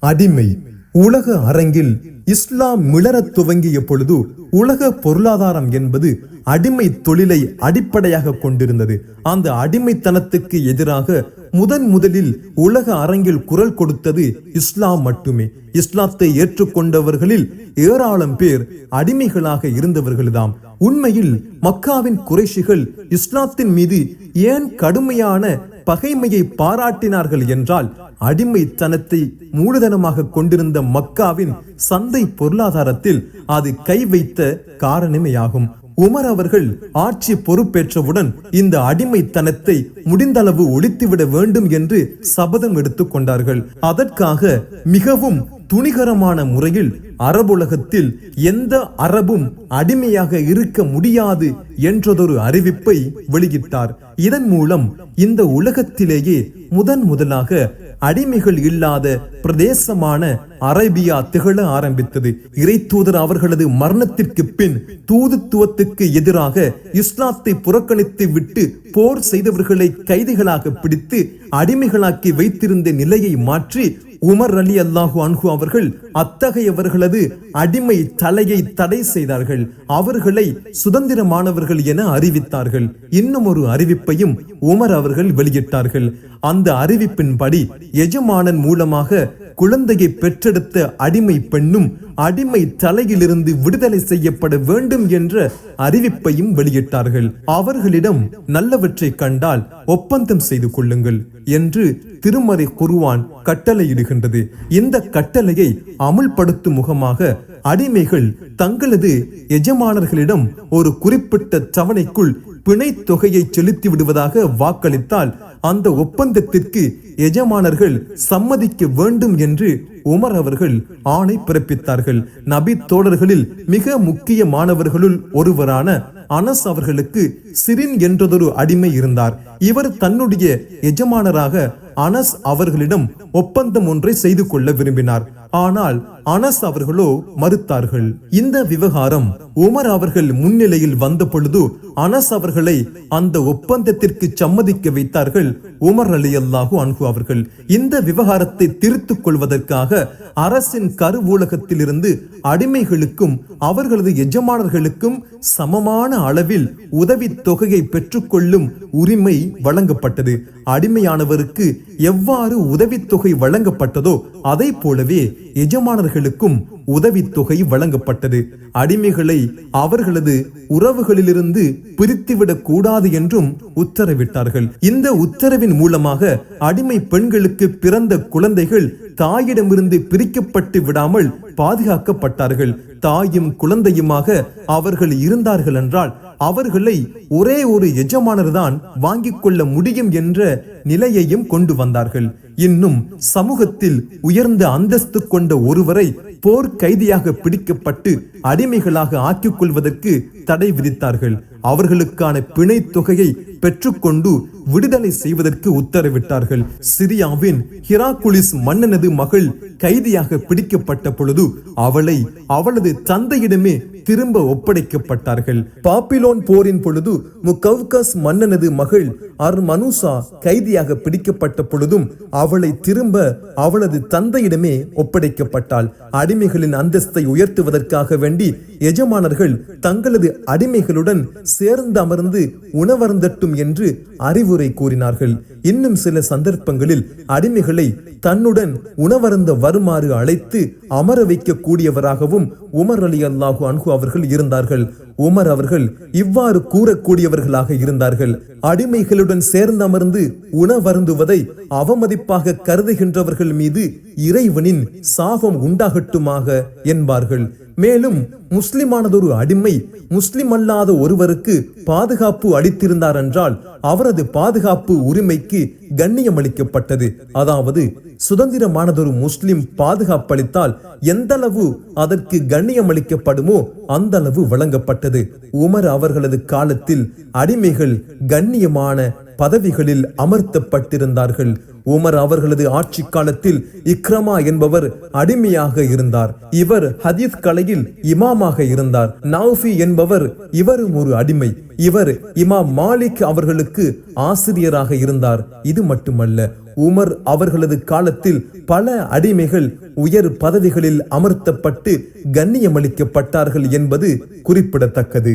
அடிமை. உலக அரங்கில் இஸ்லாம் மிளரத் துவங்கிய பொழுது உலக பொருளாதாரம் என்பது அடிமை தொழிலை அடிப்படையாக கொண்டிருந்தது. அந்த அடிமைத்தனத்துக்கு எதிராக முதன் முதலில் உலக அரங்கில் குரல் கொடுத்தது இஸ்லாம் மட்டுமே. இஸ்லாத்தை ஏற்றுக்கொண்டவர்களில் ஏராளம் பேர் அடிமைகளாக இருந்தவர்கள்தாம். உண்மையில் மக்காவின் குறைஷிகள் இஸ்லாத்தின் மீது ஏன் கடுமையான பகைமையை பாராட்டினார்கள் என்றால் அடிமைத்தனத்தை மூலதனமாக கொண்டிருந்த மக்காவின் சந்தை பொருளாதாரத்தில் அது கை வைத்த காரணமேயாகும். உமர் அவர்கள் ஆட்சி பொறுப்பேற்றவுடன் இந்த அடிமைத்தனத்தை முடிந்தளவு ஒழித்துவிட வேண்டும் என்று சபதம் எடுத்துக் கொண்டார்கள். அதற்காக மிகவும் துணிகரமான முறையில் அரபுலகத்தில் எந்த அரபும் அடிமையாக இருக்க முடியாது என்றதொரு அறிவிப்பை வெளியிட்டார். இதன் மூலம் இந்த உலகத்திலேயே முதன் முதலாக அடிமைகள் இல்லாத பிரதேசமான அரேபியா திகழ ஆரம்பித்தது. இறை தூதர் அவர்களது மரணத்திற்கு பின் தூதுத்துவத்துக்கு எதிராக இஸ்லாத்தை புறக்கணித்து விட்டு போர் செய்தவர்களை கைதிகளாக பிடித்து அடிமைகளாக்கி வைத்திருந்த நிலையை மாற்றி உமர் அலி அல்லாஹு அன்ஹு அவர்கள் அத்தகையவர்களது அடிமை தலையை தடை செய்தார்கள். அவர்களை சுதந்திரமானவர்கள் என அறிவித்தார்கள். இன்னும் ஒரு அறிவிப்பையும் உமர் அவர்கள் வெளியிட்டார்கள். அந்த அறிவிப்பின்படி எஜமானன் மூலமாக குழந்தையை பெற்றெடுத்த அடிமை பெண்ணும் அடிமை தலையிலிருந்து விடுதலை செய்யப்பட வேண்டும் என்ற அறிவிப்பையும் வெளியிட்டார்கள். அவர்களிடம் நல்லவற்றை கண்டால் ஒப்பந்தம் செய்து கொள்ளுங்கள் என்று திருமறை குருவான் கட்டளையிடுகின்றது. இந்த கட்டளையை அமுல்படுத்தும் முகமாக அடிமைகள் தங்களது எஜமானர்களிடம் ஒரு குறிப்பிட்ட தவணைக்குள் பிணை தொகையை செலுத்தி விடுவதாக வாக்களித்தால் அந்த ஒப்பந்தத்திற்கு எஜமானர்கள் சம்மதிக்க வேண்டும் என்று உமர் அவர்கள் ஆணை பிறப்பித்தார்கள். நபி தோழர்களில் மிக முக்கியமானவர்களுள் ஒருவரான அனஸ் அவர்களுக்கு சிரின் என்றதொரு அடிமை இருந்தார். இவர் தன்னுடைய எஜமானராக அனஸ் அவர்களிடம் ஒப்பந்தம் ஒன்றை செய்து கொள்ள விரும்பினார். ஆனால் அனஸ் அவர்களோ மறுத்தார்கள். இந்த விவகாரம் உமர் அவர்கள் முன்னிலையில் வந்த பொழுது அனஸ் அவர்களை அந்த ஒப்பந்தத்திற்கு சம்மதிக்க வைத்தார்கள் உமர் அலி அல்லாஹு அன்ஹு அவர்கள். இந்த விவகாரத்தை திருத்துக் கொள்வதற்காக அரசின் கருவூலகத்திலிருந்து அடிமைகளுக்கும் அவர்களது எஜமானர்களுக்கும் சமமான அளவில் உதவி தொகையை பெற்றுக்கொள்ளும் உரிமை வழங்கப்பட்டது. அடிமையானவருக்கு எவ்வாறு உதவித்தொகை வழங்கப்பட்டதோ அதை போலவே எஜமானர்கள் அவர்களுக்கும் உதவித்தொகை வழங்கப்பட்டது. அடிமைகளை அவர்களது உறவுகளிலிருந்து பிரித்துவிடக் கூடாது என்றும் உத்தரவிட்டார்கள். இந்த உத்தரவின் மூலமாக அடிமை பெண்களுக்கு பிறந்த குழந்தைகள் தாயிடமிருந்து பிரிக்கப்பட்டு விடாமல் பாதுகாக்கப்பட்டார்கள். தாயும் குழந்தையுமாக அவர்கள் இருந்தார்கள் என்றால் அவர்களை ஒரே ஒரு எஜமானர் தான் வாங்கிக் கொள்ள முடியும் என்ற நிலையையும் கொண்டு வந்தார்கள். இன்னும் சமூகத்தில் உயர்ந்த அந்தஸ்து கொண்ட ஒருவரை போர் கைதியாக பிடிக்கப்பட்டு அடிமைகளாக ஆக்கிக் கொள்வதற்கு தடை விதித்தார்கள். அவர்களுக்கான பிணை தொகையை பெற்றுக்கொண்டு விடுதலை செய்வதற்கு உத்தரவிட்டார்கள். சிரியாவின் ஹிராகுலிஸ் மன்னனது மகள் கைதியாக பிடிக்கப்பட்ட பொழுது அவளை அவளது தந்தையிடமே திரும்ப ஒப்படைக்கப்பட்டார்கள். பாப்பிலோன் போரின் பொழுது முகவுகாஸ் மன்னனது மகள் அர் மனுசா கைதியாக பிடிக்கப்பட்ட பொழுதும் அவளை திரும்ப அவளது தந்தையிடமே ஒப்படைக்கப்பட்டாள். அடிமைகளின் அந்தஸ்தை உயர்த்துவதற்காக வேண்டி எஜமானர்கள் தங்களது அடிமைகளுடன் சேர்ந்து அமர்ந்து உணவருந்தட்டும் என்று அறிவுரை கூறினார்கள். இன்னும் சில சந்தர்ப்பங்களில் அடிமைகளை தன்னுடன் உணவருந்த வருமாறு அழைத்து அமர வைக்க கூடியவராகவும் உமர் அலி அல்லாஹு அன்ஹு அவர்கள் இருந்தார்கள். உமர் அவர்கள் இவ்வாறு கூறக்கூடியவர்களாக இருந்தார்கள். அடிமைகளுடன் சேர்ந்து அமர்ந்து உணவருந்துவதை அவமதிப்பாக கருதுகின்றவர்கள் மீது இறைவனின் சாபம் உண்டாகட்டுமாக என்பார்கள். மேலும் முஸ்லிமானதொரு அடிமை முஸ்லிம் அல்லாத ஒருவருக்கு பாதுகாப்பு அளித்திருந்தார் என்றால் அவரது பாதுகாப்பு உரிமைக்கு கண்ணியம் அளிக்கப்பட்டது அதாவது சுதந்திரமானதொரு முஸ்லிம் பாதுகாப்பளித்தால் எந்த அளவு அதற்கு கண்ணியம் அளிக்கப்படுமோ அந்த அளவு வழங்கப்பட்டது. உமர் அவர்களது காலத்தில் அடிமைகள் கண்ணியமான பதவிகளில் அமர்த்தப்பட்டிருந்தார்கள். உமர் அவர்களது ஆட்சி காலத்தில் இக்ரமா என்பவர் அடிமையாக இருந்தார். இவர் ஹதீஸ் கலையில் இமாமாக இருந்தார். நௌஃபி என்பவர் இவரும் ஒரு அடிமை. இவர் இமாம் மாலிக் அவர்களுக்கு ஆசிரியராக இருந்தார். இது மட்டுமல்ல உமர் அவர்களது காலத்தில் பல அடிமைகள் உயர் பதவிகளில் அமர்த்தப்பட்டு கண்ணியமளிக்கப்பட்டார்கள் என்பது குறிப்பிடத்தக்கது.